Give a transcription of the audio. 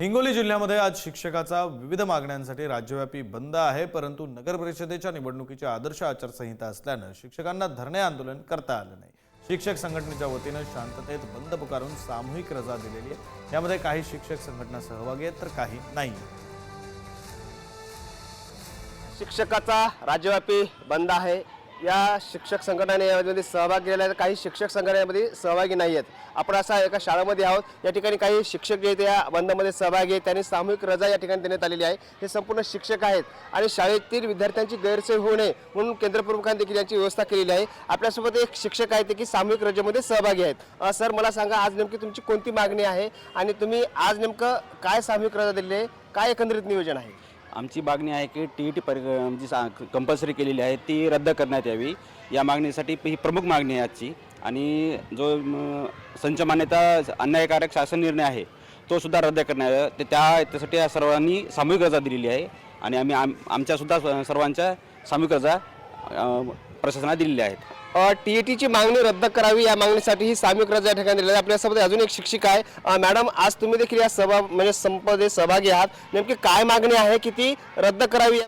हिंगोली जिल्ह्यामध्ये आज शिक्षकाचा विविध मागण्यांसाठी राज्यव्यापी बंद आहे परंतु नगर परिषदेच्या निवडणुकीची आदर्श आचारसंहिता असल्यानं शिक्षकांना धरणे आंदोलन करता आलं नाही. शिक्षक संघटनेच्या वतीनं शांततेत बंद पुकारून सामूहिक रजा दिलेली आहे. यामध्ये काही शिक्षक संघटना सहभागी आहेत तर काही नाही. शिक्षकाचा राज्यव्यापी बंद आहे. या शिक्षक संघटना यामध्ये सहभाग घेतला आहे. काही शिक्षक संघटनेमध्ये सहभागी नाही आहेत. आपण असा एका शाळेमध्ये आहोत. या ठिकाणी काही शिक्षक जे आहेत या बंदमध्ये सहभागी आहेत. त्यांनी सामूहिक रजा या ठिकाणी देण्यात आलेली आहे. हे संपूर्ण शिक्षक आहेत आणि शाळेतील विद्यार्थ्यांची गैरसोय होऊ नये म्हणून केंद्रप्रमुखांनी देखील यांची व्यवस्था केलेली आहे. आपल्यासोबत एक शिक्षक आहेत ते की सामूहिक रजेमध्ये सहभागी आहेत. सर मला सांगा आज नेमकी तुमची कोणती मागणी आहे? आणि तुम्ही आज नेमकं काय सामूहिक रजा दिली आहे? काय एकंदरीत नियोजन आहे? आमची मागणी आहे की टी ई टी परि जी सा कंपल्सरी केलेली आहे ती रद्द करण्यात यावी. या मागणीसाठी ही प्रमुख मागणी आहे आजची. आणि जो संच मान्यता अन्यायकारक शासन निर्णय आहे तो सुद्धा रद्द करण्यात ते त्या त्यासाठी सर्वांनी सामूहिक रजा दिलेली आहे. आणि आम्ही आम आमच्यासुद्धा स- सर्वांच्या सामूहिक रजा प्रशासनाला दिलेल्या आहेत. टी टीची मागणी रद्द करावी या मागणीसाठी ही सामूहिक रजा या ठिकाणी दिली आहे. आपल्यासोबत अजून एक शिक्षिका आहे. मॅडम आज तुम्ही देखील या सभा म्हणजे संपदे सहभागी आहात. नेमकी काय मागणी आहे की ती रद्द करावी?